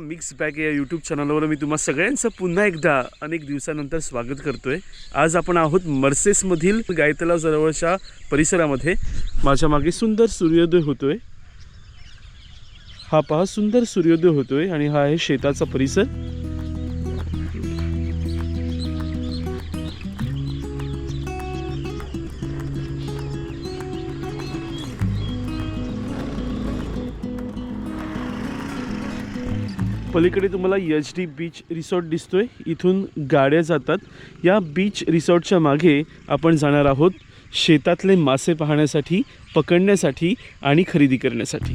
Mix bag या YouTube चॅनलवर मी तुम्हा सगळ्यांचं पुन्हा एकदा अनेक दिवसानंतर स्वागत करतोय. आज आपण आहोत मर्सेसमधील गायतला जवळच्या परिसरामध्ये. माझ्या मागे सुंदर सूर्योदय होतोय. हा पहा सुंदर सूर्योदय होतोय आणि हा आहे शेताचा परिसर. पलीकडे तुम्हाला एच डी बीच रिसॉर्ट दिसतोय. इथून गाड्या जातात. या बीच रिसॉर्टच्या मागे आपण जाणार आहोत शेतातले मासे पाहण्यासाठी पकडण्यासाठी आणि खरेदी करण्यासाठी.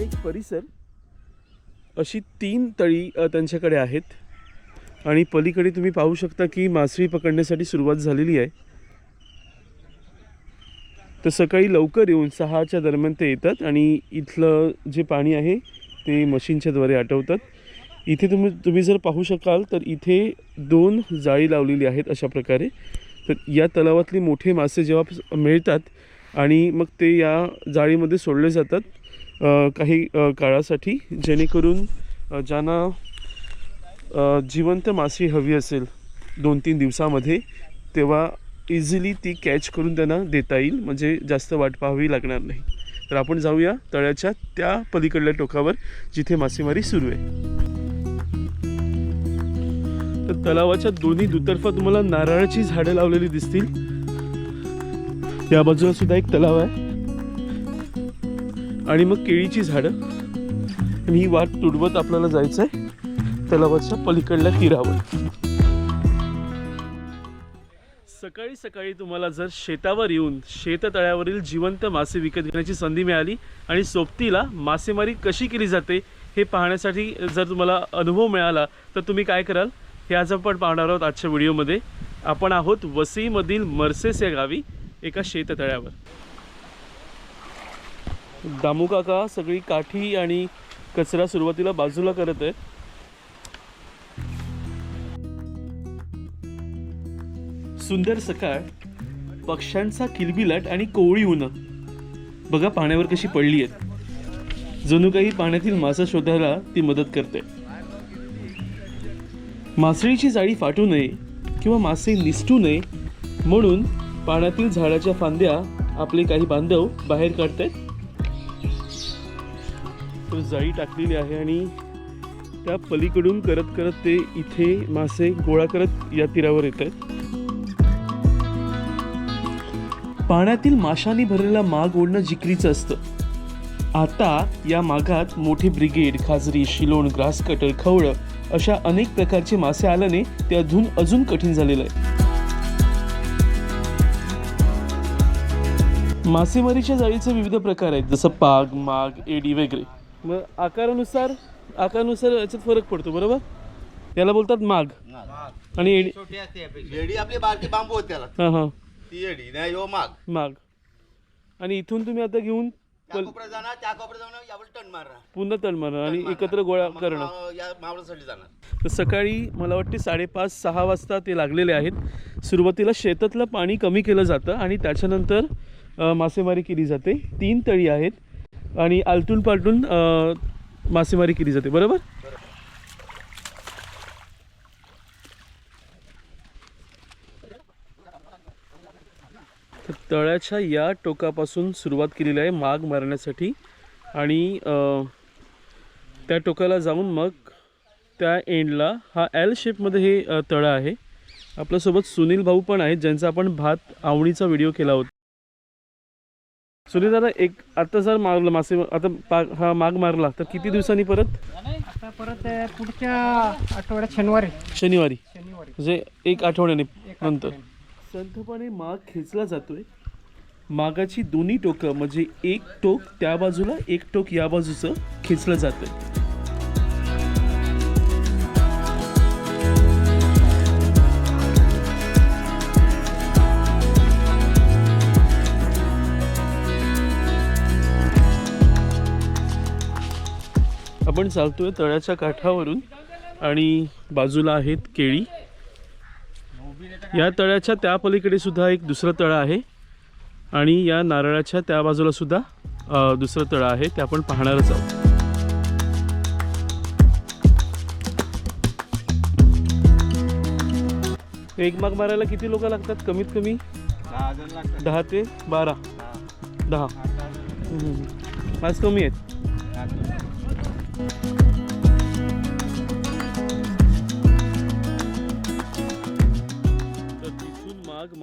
एक परिसर अशी तीन तळी त्यांच्याकडे आहेत. आणि पलीकडे तुम्ही पाहू शकता की मासळी पकडण्यासाठी सुरुवात झालेली आहे. तर सकाळी लवकर येऊन सहाच्या दरम्यान ते येतात आणि इथलं जे पाणी आहे ते मशीनच्या द्वारे आटवतात. इथे तुम्ही तुम्ही जर पाहू शकाल तर इथे दोन जाळी लावलेली आहेत अशा प्रकारे. तर या तलावातले मोठे मासे जेव्हा मिळतात आणि मग ते या जाळीमध्ये सोडले जातात काही काळासाठी जेणेकरून ज्यांना जिवंत मासे हवी असेल दोन तीन दिवसामध्ये तेव्हा इझिली ती कॅच करून त्यांना देता येईल म्हणजे जास्त वाट पाहावी लागणार नाही. तर आपण जाऊया तळ्याच्या त्या पलीकडल्या टोकावर जिथे मासेमारी सुरू आहे. तर तलावाच्या दोन्ही दुतर्फा तुम्हाला नारळाची झाडं लावलेली दिसतील. या बाजूला सुद्धा एक तलाव आहे. आणि मग केळीची झाडं. आणि ही वाट तुडवत आपल्याला जायचं आहे तलावाच्या पलीकडल्या तीरावर. सकाळी सकाळी तुम्हाला जर शेतावर येऊन शेततळ्यावरील जिवंत मासे विकत घेण्याची संधी मिळाली आणि सोबतीला मासेमारी कशी केली जाते हे पाहण्यासाठी जर तुम्हाला अनुभव मिळाला तर तुम्ही काय कराल? हे आज आपण पाहणार आहोत आजच्या व्हिडिओमध्ये. आपण आहोत वसईमधील मर्सेस या गावी एका शेततळ्यावर. दामू काका सगळी काठी आणि कचरा सुरुवातीला बाजूला करत आहे सुंदर सकाळ पक्ष्यांचा किलबिलाट आणि कोवळी उन्ह बघा पाण्यावर कशी पडली आहेत. जणू काही पाण्यातील मासा शोधायला ती मदत करते. मासळीची जाळी फाटू नये किंवा मासे निसटू नये म्हणून पाण्यातील झाडाच्या फांद्या आपले काही बांधव बाहेर काढतात तर जाळी टाकलेली आहे आणि त्या पलीकडून करत करत ते इथे मासे गोळा करत या तीरावर येत आहेत. पाण्यातील माशांनी भरलेला माग ओढणं जिकरीचं असतं. आता या मागात मोठे ब्रिगेड खाजरी शिलोण ग्रास कटर खवळं अशा अनेक प्रकारचे मासे आल्याने ते अजून अजून कठीण झालेलं आहे. मासेमारीच्या जाळीचे विविध प्रकार आहेत जसं पाग माग एडी वगैरे. मग आकारानुसार आकारानुसार याच्यात फरक पडतो बरोबर? याला बोलतात माग आणि एडी छोटी असते यापेक्षा. येडी आपली बारकी बांबू होती त्याला. हां हां. ती येडी नाही यो माग माग आणि इथून तुम्ही आता घेऊन त्या पल- कोपऱ्यात जाणार त्या कोपऱ्यात जाणार यावर टन मारणार पुन्हा तण मारणार आणि. एकत्र गोळा मग करणं. मा- या मावळासाठी जाणार. तर सकाळी मला वाटते साडेपाच सहा वाजता ते लागलेले आहेत. सुरुवातीला शेतातलं पाणी कमी केलं जातं आणि त्याच्यानंतर अ, मासेमारी केली जाते. तीन तळी आहेत. आणि आलटून पालटून मासेमारी केली जाते. बरोबर? तळ्याच्या या टोकापासून सुरुवात केलेली आहे माग मारण्यासाठी. आणि त्या टोकाला जाऊन मग त्या एंडला हा एल शेपमध्ये हे तळं आहे. आपल्यासोबत सुनील भाऊ पण आहेत ज्यांचा आपण भात आवणीचा व्हिडिओ केला होता. सुनील दादा एक आता जर मारलं मासे आता पा हा माग मारला तर किती दिवसांनी परत? आता परत पुढच्या आठवड्यात शनिवारी. शनिवारी. शनिवारी. म्हणजे एक आठवड्याने नंतर. संथपणे माग खेचला जातोय. मागाची दोन्ही टोकं म्हणजे एक टोक त्या बाजूला एक टोक या बाजूचं खेचलं जातंय. आपण चालतोय तळ्याच्या काठावरून आणि बाजूला आहेत केळी. या तळ्याच्या त्या पलीकडे सुद्धा एक दुसरं तळं आहे आणि या नारळाच्या त्या बाजूला सुद्धा दुसरं तळं आहे ते आपण पाहणारच आहोत. एक माग मारायला किती लोक लागतात? कमीत कमी दहा ते बारा. दहा. हम्म. आज कमी आहेत?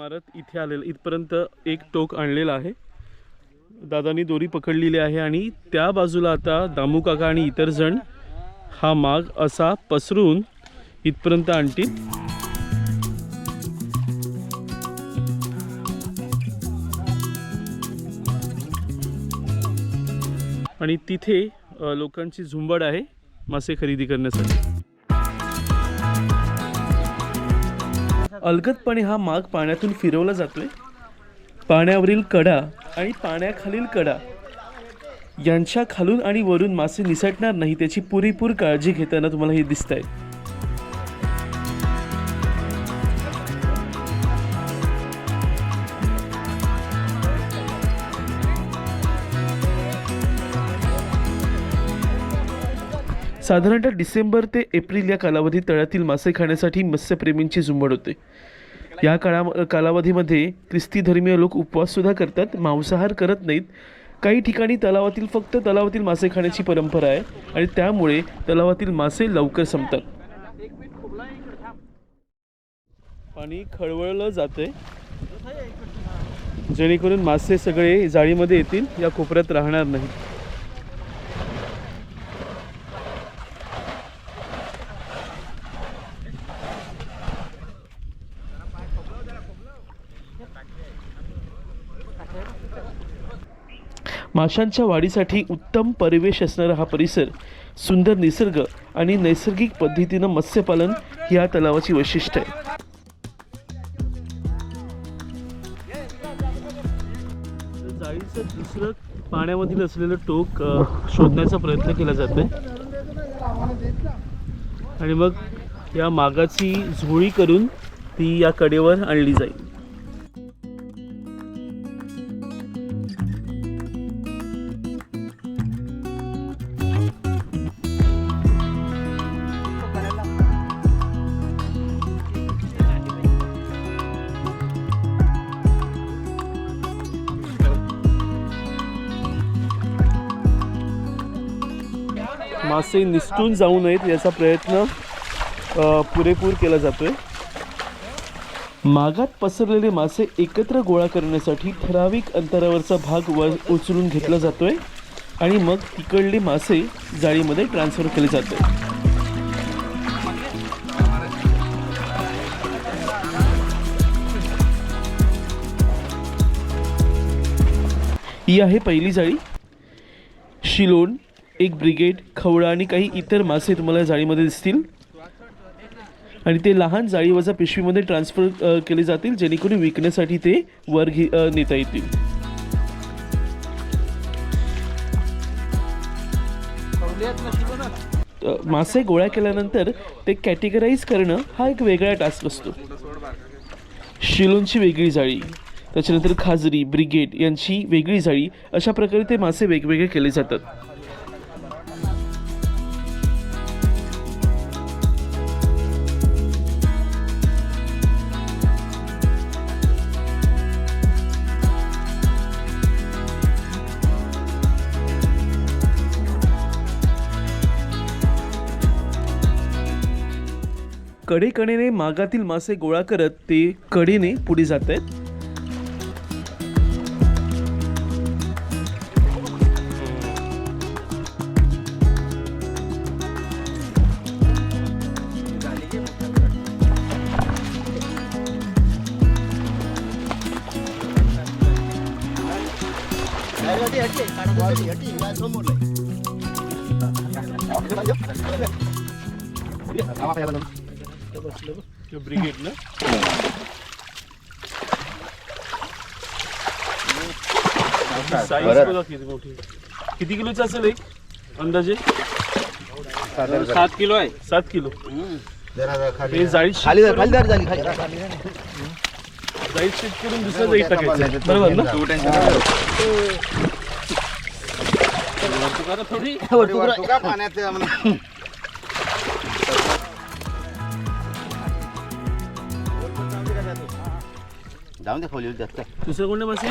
मारत इथे आलेलं इथपर्यंत एक टोक आणलेलं आहे. दादानी दोरी पकडलेली आहे आणि त्या बाजूला आता दामू काका आणि इतर जण हा माग असा पसरून इथपर्यंत आणतील. आणि तिथे लोकांची झुंबड आहे मासे खरेदी करण्यासाठी. अलगदपणे हा माग पाण्यातून फिरवला जातोय. पाण्यावरील कडा आणि पाण्याखालील कडा यांच्या खालून आणि वरून मासे निसटणार नाही त्याची पुरेपूर काळजी घेताना तुम्हाला हे दिसत आहे साधारणतः डिसेंबर ते एप्रिल या कालावधीत तळ्यातील मासे खाण्यासाठी मत्स्यप्रेमींची झुंबड होते. या काळा कालावधीमध्ये ख्रिस्ती धर्मीय लोक उपवाससुद्धा करतात मांसाहार करत नाहीत. काही ठिकाणी तलावातील फक्त तलावातील मासे खाण्याची परंपरा आहे आणि त्यामुळे तलावातील मासे लवकर संपतात. पाणी खळवळलं जाते जेणेकरून मासे सगळे जाळीमध्ये येतील या कोपऱ्यात राहणार नाही माशांच्या वाढीसाठी उत्तम परिवेश असणारा हा परिसर सुंदर निसर्ग आणि नैसर्गिक पद्धतीनं मत्स्यपालन ही या तलावाची वैशिष्ट्य आहे. जाळीचं दुसरं पाण्यामधील असलेलं टोक शोधण्याचा प्रयत्न केला जातोय आणि मग या मागाची झोळी करून ती या कडेवर आणली जाईल. मासे निसटून जाऊ नयेत याचा प्रयत्न पुरेपूर केला जातोय. मागात पसरलेले मासे एकत्र गोळा करण्यासाठी ठराविक अंतरावरचा भाग वर उचलून घेतला जातोय आणि मग तिकडले मासे जाळीमध्ये ट्रान्सफर केले जाते ही आहे पहिली जाळी. शिलोन एक ब्रिगेड खवळा आणि काही इतर मासे तुम्हाला जाळीमध्ये दिसतील. आणि ते लहान जाळीवजा पिशवीमध्ये ट्रान्सफर केले जातील जेणेकरून विकण्यासाठी ते वर घे नेता येतील. मासे गोळा केल्यानंतर ते कॅटेगराईज करणं हा एक वेगळा टास्क असतो. शिलोनची वेगळी जाळी त्याच्यानंतर खाजरी ब्रिगेड यांची वेगळी जाळी अशा प्रकारे ते मासे वेगवेगळे केले जातात. कडेकडेने मागातील मासे गोळा करत ते कडेने पुढे जात आहेत समोर ब्रिगेड ना साईज बघा किती मोठी. किती किलोचं असेल एक अंदाजे? सात किलो आहे. सात किलो. जरा जरा खाली shift खाली करून- दुसरं टाकायचं. बरोबर ना? थोडी. पाण्यात जाऊन दे खोली जास्त दुसरं कोणतं मासे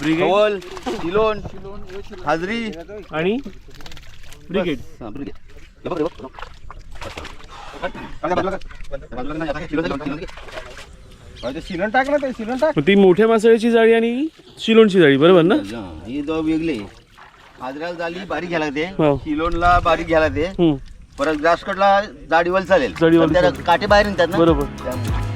ब्रिगेड कवल सिलोन हाजरी आणि ब्रिगेड हा, बरं घे. हे बघ, हे बघ. बाजूला कर. बाजूला कर नाही, आता काय किलो झाली, किलो झाली. शिलन टाक ना ते शिलन टाक मग ती मोठ्या मासळीची जाळी आणि शिलोणची जाळी बरोबर ना हा, ही दो वेगळी हाजऱ्याला झाली बारीक घ्यायला लागते हो. सिलोनला बारीक घ्यायला लागते हम्म, परत ग्रास कटला जाडीवर चालेल जाडीवाली पण त्याला चालेल. काटे बाहेर निघतात ना बरोबर त्यामुळे.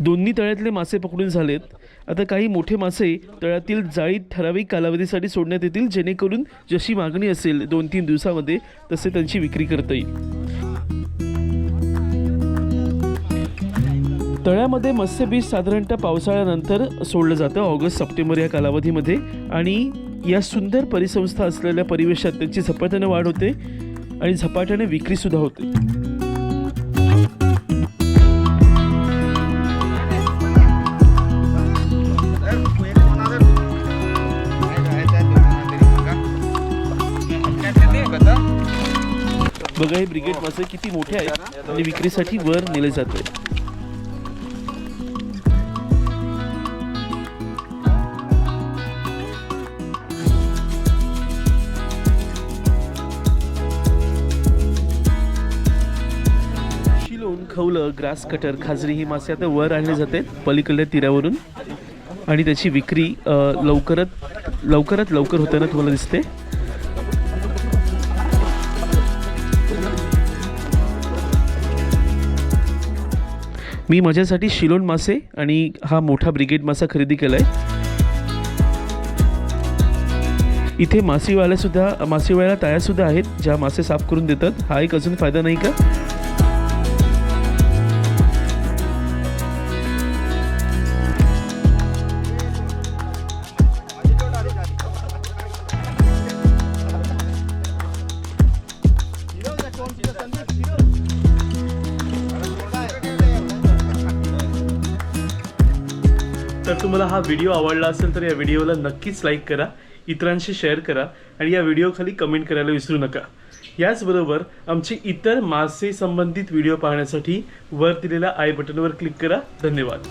दोन्ही तळ्यातले मासे पकडून झालेत. आता काही मोठे मासे तळ्यातील जाळीत ठराविक कालावधीसाठी सोडण्यात येतील जेणेकरून जशी मागणी असेल दोन तीन दिवसामध्ये तसे त्यांची विक्री करता येईल. तळ्यामध्ये मत्स्यबीज साधारणतः पावसाळ्यानंतर सोडलं जातं ऑगस्ट सप्टेंबर या कालावधीमध्ये. आणि या सुंदर परिसंस्था असलेल्या परिवेशात त्यांची झपाट्याने वाढ होते आणि झपाट्याने विक्रीसुद्धा होते. बघा हे ब्रिगेड मासे किती मोठे आहेत आणि विक्रीसाठी वर नेले जाते शिलोन खवलं ग्रास कटर खाजरी ही मासे आता वर आणले जाते पलीकडल्या तीरावरून. आणि त्याची विक्री लवकरात लवकरात लवकर होताना तुम्हाला दिसते. मी माझ्यासाठी शिलोन मासे आणि हा मोठा ब्रिगेड मासा खरेदी केला आहे इथे मासेवाल्यासुद्धा मासेवाल्या तायासुद्धा आहेत ज्या मासे साफ करून देतात. हा एक अजून फायदा नाही का? तर तुम्हाला हा व्हिडिओ आवडला असेल तर या व्हिडिओला नक्कीच लाईक करा इतरांशी शेअर करा आणि या व्हिडिओखाली कमेंट करायला विसरू नका. याचबरोबर आमचे इतर मासे संबंधित व्हिडिओ पाहण्यासाठी वर दिलेल्या आय बटनवर क्लिक करा. धन्यवाद.